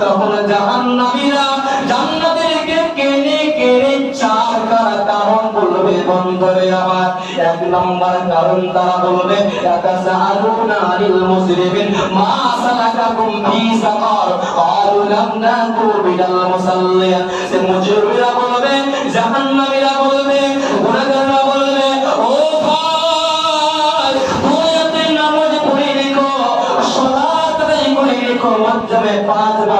তখন জাহান্নামীরা জান্নাতীদেরকে কেনে কেনে চার কারা কারণ বলবে বন্ধরে আমার এক নম্বর কারণ তারা বলবে ইয়াতাসাআলুনা আনিল মুসলিমিন মা সালাকাকুম ফি সাকার ক্বালু লাম নাকু মিনাল মুসাল্লিন সে মুজরিমরা বলবে, জাহান্নামীরা বলবে গুনাহগাররা বলবে, ও ভাই দুনিয়াতে নামাজ পড়ে রেখো, সালাত আদায় করে রেখো মধ্যমে পাঁচবার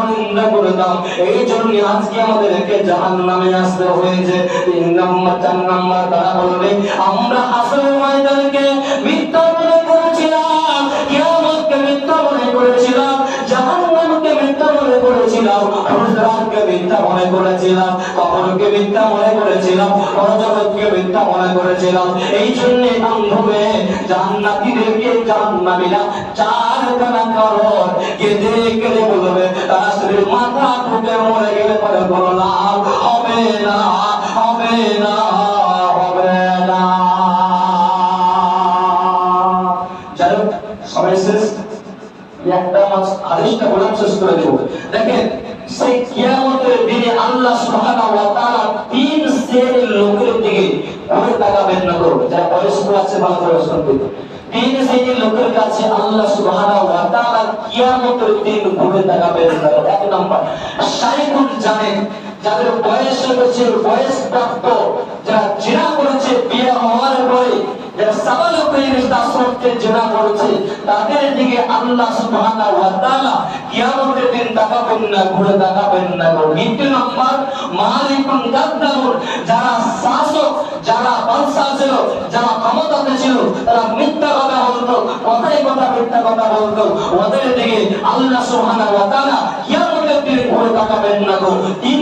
পরনিন্দা করতাম এই জন্য আজকে আমাদেরকে জাহান নামে আসতে হয়েছে। তিন নম্বর চার নম্বর তারা বলবে, আমরা আসল মিথ্যা মনে করেছিলাম হুজরাতকে মিথ্যা মনে করেছিলাম কবরকে মিথ্যা মনে করেছিলাম পরজগৎকে মিথ্যা মনে করেছিলাম। এই জন্য বান্ধবে জান্নাতীদেরকে জাহান্নামীরা চার খানা কারণ কেঁদে কেঁদে বলবে তারা শরীর মাথা ঠুকে মরে গেলে পরে কোনো লাভ হবে না হবে না হবে না। যাই হোক, সবাই শেষ। একটা মাস হাদিসটা বলার শেষ করে দেব দেখেন, সেই কিয়ামতের দিনে আল্লাহ সুবহানাহু ওয়া তাআলা তিন শ্রেণির লোকের দিকে ঘুরে তাকাবেন না করো যারা বয়স্ক আছে, ভালো করে তিন শ্রেণির লোকের কাছে আল্লাহ সুবহানাহু ওয়া তাআলা কিয়ামতের দিন ঘুরে তাকাবেন না এক নম্বর, শাইখুল জানেন, যাদের বয়স হয়েছে বয়স প্রাপ্ত যারা জিনা করেছে, বিয়ে হওয়ার পরে যারা দিকে আল্লাহ সুবহানাহু ওয়া যারা শাসক, যারা বাদশা ছিল, যারা ক্ষমতাতে তারা মিথ্যা কথা বলতো, কথাই কথা, মিথ্যা কথা বলতো। ওদের দিকে আল্লাহ সুবহানাহু ওয়া তাআলা কিয়ামতের দিন ঘুরে তাকাবেন না গো। তিন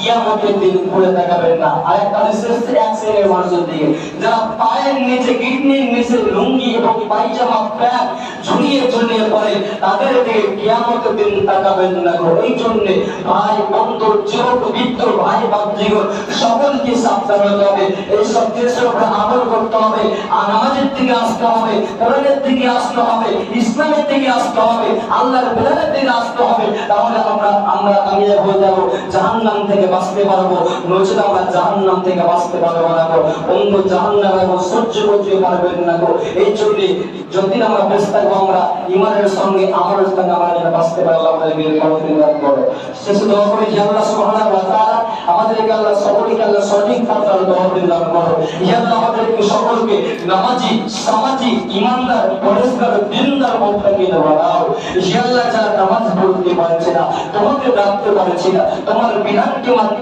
কিয়ামতের দিন না। এক শ্রেণির মানুষের দিকে। যারা পায়ের নিচে কিডনির নিচে লুঙ্গি এবং ঝুলিয়ে ঝুলিয়ে পরে, তাদের দিকে কিয়ামতের দিন তাকাবেন না এই জন্য ভাই, বন্ধু বৃদ্ধ, ভাই সকলকে সাবধান হতে হবে। এই সব উপরে আমল করতে হবে। আর নামাজের দিকে আসতে হবে, কোরআনের দিকে আসতে হবে, ইসলামের দিকে আসতে হবে, আল্লাহর বিধানের দিকে আসতে হবে। তাহলে আমরা আমরা কামিয়াব হয়ে যাব। জাহান্নাম থেকে বাঁচতে পারব নচেত আমরা জাহান্নাম থেকে বাঁচতে পারব না গো। অন্য জাহান্নাম এবং সহ্য করতে পারবেন না গো। এই জন্যে যদি আমরা বেঁচে থাকব, আমরা ইমানের সঙ্গে আমার সঙ্গে আমরা বাঁচতে পারলাম আমাদের করো শেষে দোয়া করে আল্লাহ ওয়া তাআলা আমাদেরকে আল্লাহ সকলকে আল্লাহ সঠিক পথের আমাদের দান করো ইয়া আল্লাহ আমাদেরকে সকলকে নামাজি সামাজিক ইমানদার পরিষ্কার দিনদার মধ্যে বানাও ইয়া আল্লাহ যারা নামাজ পড়তে পারছে না, তোমাকে ডাকতে পারছে না, তোমার বিধানকে মানতে